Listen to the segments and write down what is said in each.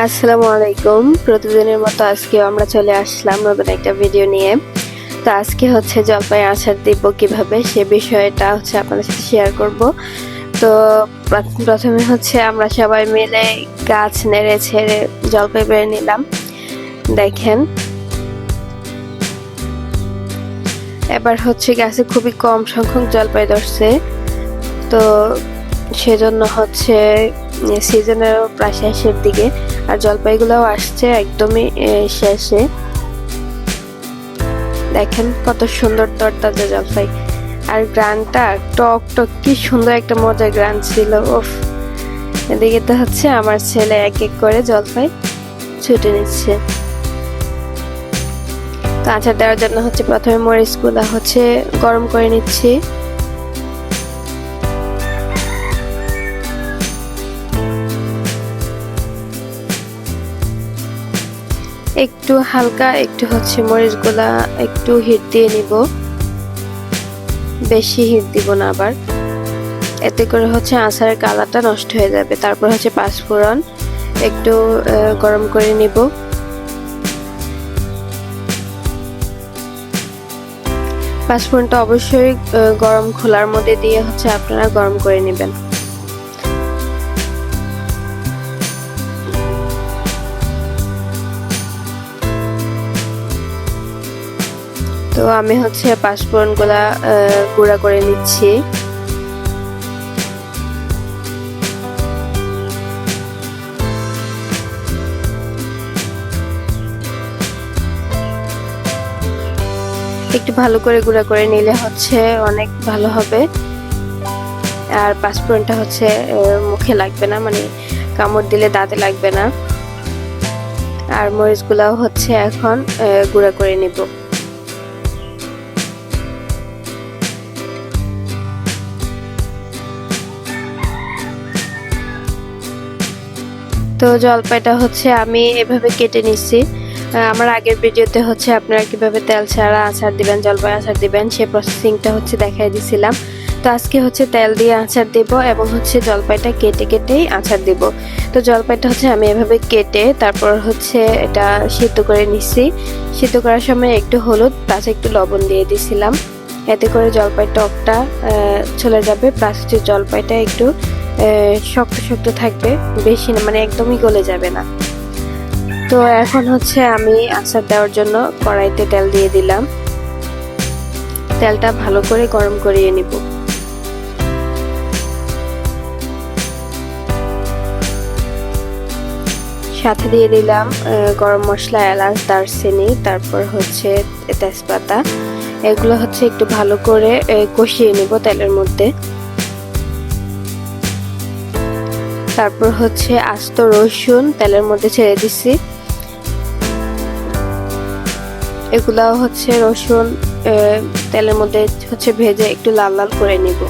আসসালামু আলাইকুম। প্রতিদিনের মতো আজকেও আমরা চলে আসলাম নতুন একটা ভিডিও নিয়ে। তো আজকে হচ্ছে জলপাই আচার দিব কীভাবে, সে বিষয়টা হচ্ছে আপনাদের সাথে শেয়ার করব। তো প্রথমে হচ্ছে আমরা সবাই মিলে গাছ নেড়ে ছেড়ে জলপাই বেড়ে নিলাম। দেখেন। এবার হচ্ছে গাছে খুবই কম সংখ্যক জলপাই ধরছে। তো সেজন্য হচ্ছে সিজনের প্রায় শেষের দিকে। আর জলপাইগুলোও আসছে একদমই শেষে। দেখেন কত সুন্দর তরতাজা জলপাই। আর গ্রানটা টক টক, কি সুন্দর একটা মজার গ্রান ছিল ওফ এদিকে তো হচ্ছে আমার ছেলে এক এক করে জলপাই ছুটে নিচ্ছে। তো আচার দেওয়ার জন্য হচ্ছে প্রথমে মরিচগুলা হচ্ছে গরম করে নিচ্ছি। একটু হালকা, একটু হচ্ছে মরিচগুলা একটু হিট দিয়ে নিব। বেশি হিট দিব না আবার। এতে করে হচ্ছে আচারের কালারটা নষ্ট হয়ে যাবে। তারপর হচ্ছে পাঁচফোড়ন একটু গরম করে নিব। পাঁচফোড়নটা অবশ্যই গরম খোলার মধ্যে দিয়ে হচ্ছে আপনারা গরম করে নেবেন। তো আমি হচ্ছে পাঁচফোড়নগুলা গুঁড়া করে নিচ্ছি। একটু ভালো করে গুঁড়া করে নিলে হচ্ছে অনেক ভালো হবে। আর পাঁচফোড়নটা হচ্ছে মুখে লাগবে না মানে কামড় দিলে দাঁতে লাগবে না। আর মরিচগুলাও হচ্ছে এখন গুঁড়া করে নিব। তো জলপাইটা হচ্ছে আমি এভাবে কেটে নিচ্ছি আমার আগের ভিডিওতে হচ্ছে আপনারা কীভাবে তেল ছাড়া আচার দিবেন, জলপাই আচার দিবেন, সেই প্রসেসিংটা হচ্ছে দেখাই দিছিলাম। তো আজকে হচ্ছে তেল দিয়ে আচার দেব এবং হচ্ছে জলপাইটা কেটে কেটেই আচার দেব। তো জলপাইটা হচ্ছে আমি এভাবে কেটে তারপর হচ্ছে এটা সিদ্ধ করে নিচ্ছি সিদ্ধ করার সময় একটু হলুদ প্লাস একটু লবণ দিয়ে দিছিলাম। এতে করে জলপাই টকটা চলে যাবে। প্লাস হচ্ছে জলপাইটা একটু শক্ত শক্ত থাকবে, বেশি না মানে একদমই গলে যাবে না। তো এখন হচ্ছে আমি আচার দেওয়ার জন্য কড়াইতে তেল দিয়ে দিলাম। তেলটা ভালো করে গরম করিয়ে নিব। সাথে দিয়ে দিলাম গরম মশলা, এলাচ, দারচিনি, তারপর হচ্ছে তেজপাতা। এগুলো হচ্ছে একটু ভালো করে কষিয়ে নিব তেলের মধ্যে। তারপর হচ্ছে আস্ত রসুন তেলের মধ্যে ছেড়ে দিছি। এগুলাও হচ্ছে রসুন তেলের মধ্যে হচ্ছে ভেজে একটু লাল লাল করে নিব।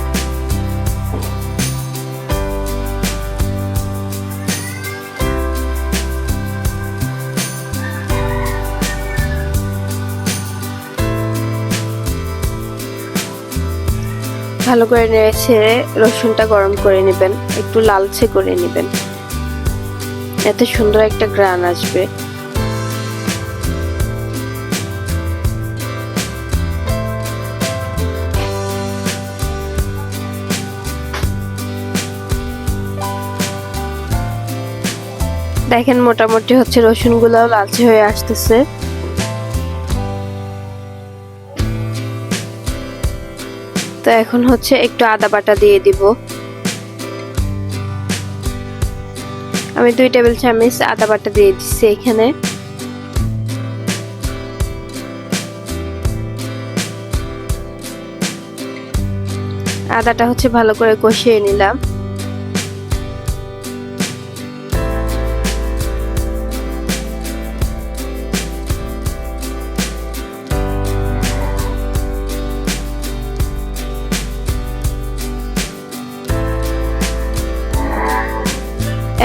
ভালো করে নেড়ে ছেড়ে রসুনটা গরম করে নেবেন, একটু লালচে করে নেবেন। এতে সুন্দর একটা গ্রান আসবে। দেখেন, মোটামুটি হচ্ছে রসুন গুলাও লালচে হয়ে আসতেছে। তো এখন হচ্ছে একটু আদা বাটা দিয়ে দিব। আমি দুই টেবিল চামচ আদা বাটা দিয়ে দিচ্ছি এখানে। আদাটা হচ্ছে ভালো করে কষিয়ে নিলাম।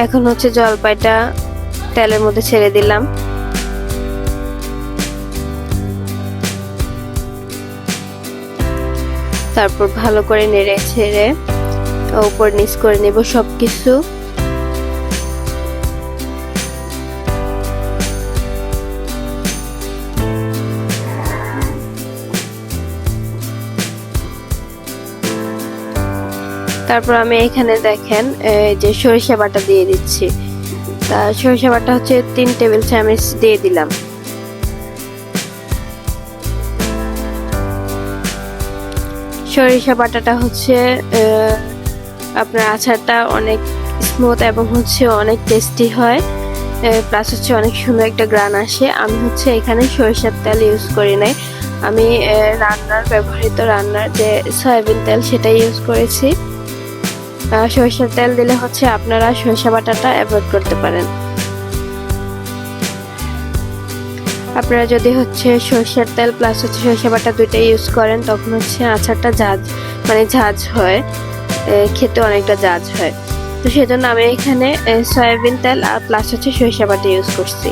এখন হচ্ছে জলপাইটা তেলের মধ্যে ছেড়ে দিলাম। তারপর ভালো করে নেড়ে ছেড়ে উপর নিচ করে নেব সব কিছু তারপর আমি এখানে দেখেন যে সরিষা বাটা দিয়ে দিচ্ছি। তা সরিষা বাটা হচ্ছে তিন টেবিল চামচ দিয়ে দিলাম। সরিষা বাটাটা হচ্ছে আপনার আচারটা অনেক স্মুথ এবং হচ্ছে অনেক টেস্টি হয়। প্লাস হচ্ছে অনেক সুন্দর একটা গ্রান আসে। আমি হচ্ছে এখানে সরিষার তেল ইউজ করি নাই। আমি রান্নার ব্যবহৃত রান্নার যে সয়াবিন তেল সেটা ইউজ করেছি। সরিষার তেল দিলে হচ্ছে আপনারা সরিষা বাটাটা অ্যাভয়েড করতে পারেন। আপনারা যদি হচ্ছে সরষের তেল প্লাস হচ্ছে সরিষা বাটা দুইটা ইউজ করেন, তখন হচ্ছে আচারটা ঝাঁজ মানে ঝাঁজ হয়। খেতে অনেকটা ঝাঁজ হয়। তো সেজন্য আমি এখানে সয়াবিন তেল আর প্লাস হচ্ছে সরিষা বাটা ইউজ করছি।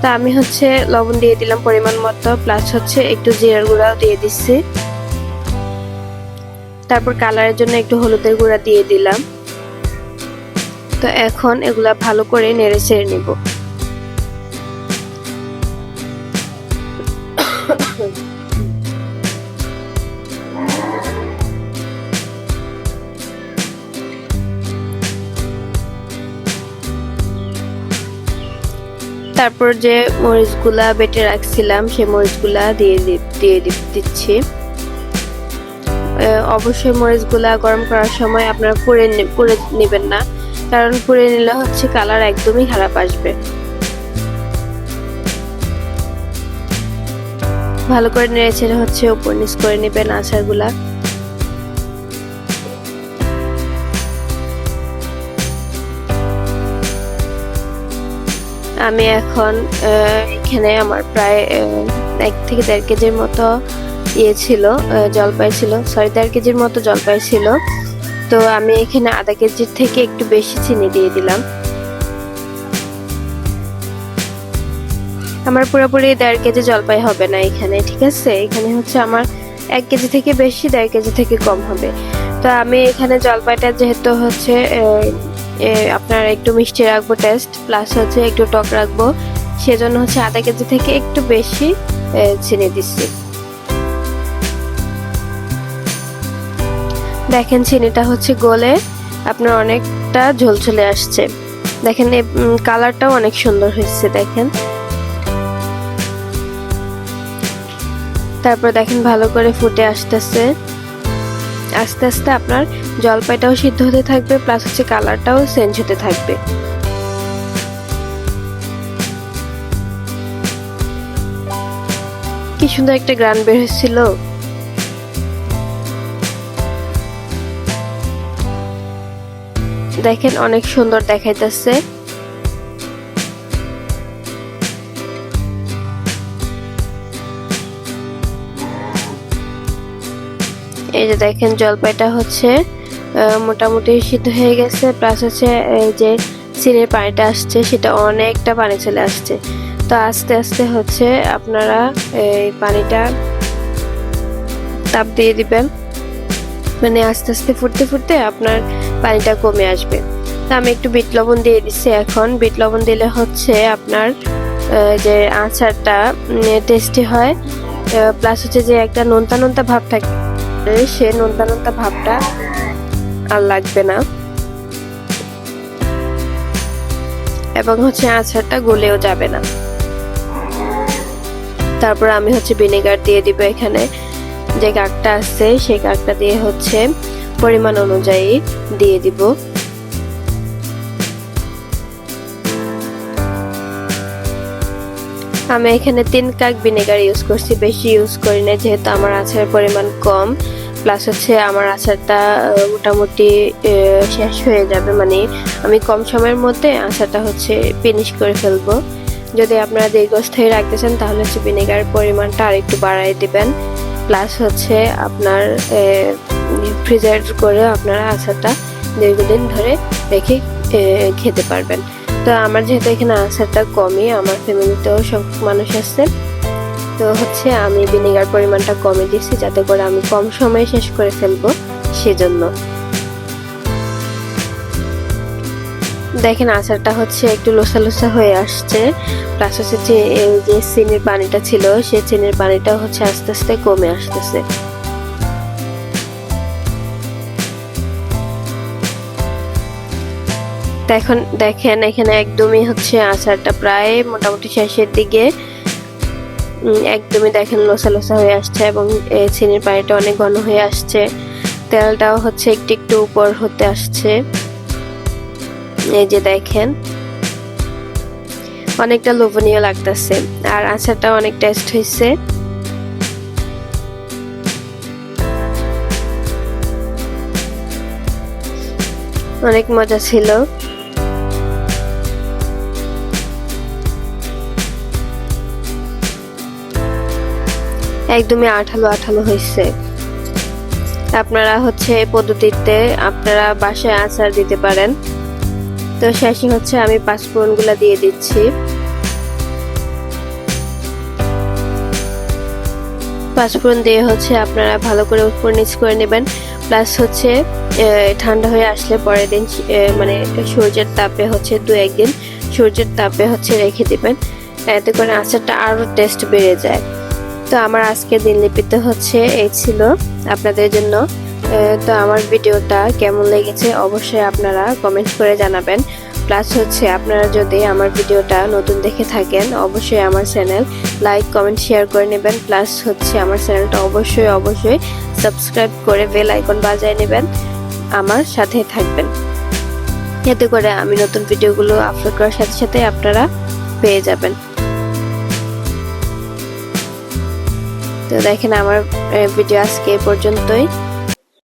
তো আমি হচ্ছে লবণ দিয়ে দিলাম পরিমাণ মতো প্লাস হচ্ছে একটু জিরার গুঁড়াও দিয়ে দিচ্ছি। তারপর কালারের জন্য একটু হলুদের গুঁড়া দিয়ে দিলাম। তো এখন এগুলা ভালো করে নেড়ে ছেড়ে নিব। তারপর যে মরিচগুলা বেটে রাখছিলাম সেই মরিচগুলা দিয়ে দিয়ে দিচ্ছি। অবশ্যই মরিচগুলা গরম করার সময় আপনারা পুড়ে পুড়ে নেবেন না। কারণ পুড়ে নিলে হচ্ছে কালার একদমই খারাপ আসবে। ভালো করে নেড়ে ছেড়ে হচ্ছে উপর নিচ করে নেবেন আচারগুলা। আমি এখন এখানে আমার প্রায় এক থেকে দেড় কেজির মতো ইয়ে ছিল জলপাই ছিল সরি দেড় কেজির মতো জলপাই ছিল। তো আমি এখানে আধা কেজির থেকে একটু বেশি চিনি দিয়ে দিলাম। আমার পুরোপুরি দেড় কেজি জলপাই হবে না এখানে, ঠিক আছে? এখানে হচ্ছে আমার এক কেজি থেকে বেশি, দেড় কেজি থেকে কম হবে। তো আমি এখানে জলপাইটা যেহেতু হচ্ছে আপনার একটু মিষ্টি রাখব টেস্ট প্লাস হচ্ছে একটু টক রাখব, সেজন্য হচ্ছে আধা কেজি থেকে একটু বেশি চিনি দিচ্ছি। দেখেন চিনিটা হচ্ছে গলে, আপনার অনেকটা ঝোল চলে আসছে। দেখেন কালারটাও অনেক সুন্দর হয়েছে, দেখেন। তারপর দেখেন ভালো করে ফুটে আসতেছে। আস্তে আস্তে আপনার জলপাইটাও সিদ্ধ হতে থাকবে, প্লাস হচ্ছে কালারটাও চেঞ্জ হতে থাকবে। কি সুন্দর একটা গ্রান বের হচ্ছিল দেখেন অনেক সুন্দর দেখাইতেছে। এই যে দেখেন জলপাইটা হচ্ছে মোটামুটি সিদ্ধ হয়ে গেছে প্লাস হচ্ছে, এই যে চিনির পানিটা আসছে, সেটা অনেকটা পানি চলে আসছে। তো আস্তে আস্তে হচ্ছে আপনারা এই পানিটা তাপ দিয়ে দিবেন। মানে আস্তে আস্তে ফুটতে ফুটতে আপনার পানিটা কমে আসবে। তো আমি একটু বিট লবণ দিয়ে দিচ্ছি এখন। বিট লবণ দিলে হচ্ছে আপনার যে আচারটা টেস্টি হয়। প্লাস হচ্ছে যে একটা নোনতা নোনতা ভাব থাকে। সে নোনতা নোনতা ভাবটা আর লাগবে না। এবং হচ্ছে আচারটা গলেও যাবে না। তারপর আমি হচ্ছে ভিনেগার দিয়ে দিব এখানে। যে কাকটা আছে, সেই কাকটা দিয়ে হচ্ছে পরিমাণ অনুযায়ী দিয়ে দিব। আমি এখানে তিন কাক ভিনেগার ইউজ করছি, বেশি ইউজ করি না যেহেতু আমার আচারের পরিমাণ কম। প্লাস হচ্ছে আমার আচারটা মোটামুটি শেষ হয়ে যাবে। মানে আমি কম সময়ের মধ্যে আচারটা হচ্ছে ফিনিশ করে ফেলব। যদি আপনারা দীর্ঘস্থায়ী রাখতে চান তাহলে হচ্ছে ভিনেগারের পরিমাণটা আর একটু বাড়াই দিবেন। প্লাস হচ্ছে আপনার প্রিজার্ভ করে আপনারা আচারটা দীর্ঘদিন ধরে রেখে খেতে পারবেন। তো আমার যেহেতু এখানে আচারটা কমই, আমার ফ্যামিলিতেও সব মানুষ আছে। তো হচ্ছে আমি ভিনেগার পরিমাণটা কমে দিচ্ছি যাতে করে আমি কম সময়ে শেষ করে ফেলব সেজন্য। দেখেন আচারটা হচ্ছে একটু লোসা লোসা হয়ে আসছে। প্লাস হচ্ছে যে যে চিনির পানিটা ছিল, সেই চিনির পানিটা হচ্ছে আস্তে আস্তে কমে আসতেছে। দেখুন দেখেন, এখানে একদমই হচ্ছে আচারটা প্রায় মোটামুটি শেষের দিকে। একদমই দেখেন লোসা লোসা হয়ে আসছে এবং চিনির পানিটা অনেক ঘন হয়ে আসছে। তেলটাও হচ্ছে একটু একটু উপর হতে আসছে। এই যে দেখেন। অনেকটা লোভনীয় লাগতেছে। আর আচারটা অনেক টেস্ট হয়েছে। অনেক মজা ছিল। একদমই আঠালো আঠালো হয়েছে। আপনারা হচ্ছে পদ্ধতিতে আপনারা বাসায় আচার দিতে পারেন। তো শেষে হচ্ছে আমি পাঁচফোড়নগুলো দিয়ে দিচ্ছি। পাঁচফোড়ন দিয়ে হচ্ছে আপনারা ভালো করে উপর নিচ করে নেবেন। প্লাস হচ্ছে ঠান্ডা হয়ে আসলে পরের দিন মানে সূর্যের তাপে হচ্ছে দু একদিন সূর্যের তাপে হচ্ছে রেখে দিবেন। এতে করে আচারটা আরও টেস্ট বেড়ে যায়। তো আমার আজকের দিনলিপিতে হচ্ছে এই ছিল। আপনাদের জন্য তো আমার ভিডিওটা কেমন লেগেছে অবশ্যই আপনারা কমেন্ট করে জানাবেন। প্লাস হচ্ছে আপনারা যদি আমার ভিডিওটা নতুন দেখে থাকেন, অবশ্যই আমার চ্যানেল লাইক কমেন্ট শেয়ার করে নেবেন। প্লাস হচ্ছে আমার চ্যানেলটা অবশ্যই অবশ্যই সাবস্ক্রাইব করে বেল আইকন বাজায় নেবেন। আমার সাথে থাকবেন। এতে করে আমি নতুন ভিডিওগুলো আপলোড করার সাথে সাথে আপনারা পেয়ে যাবেন। তো দেখেন আমার ভিডিও আজকে পর্যন্তই।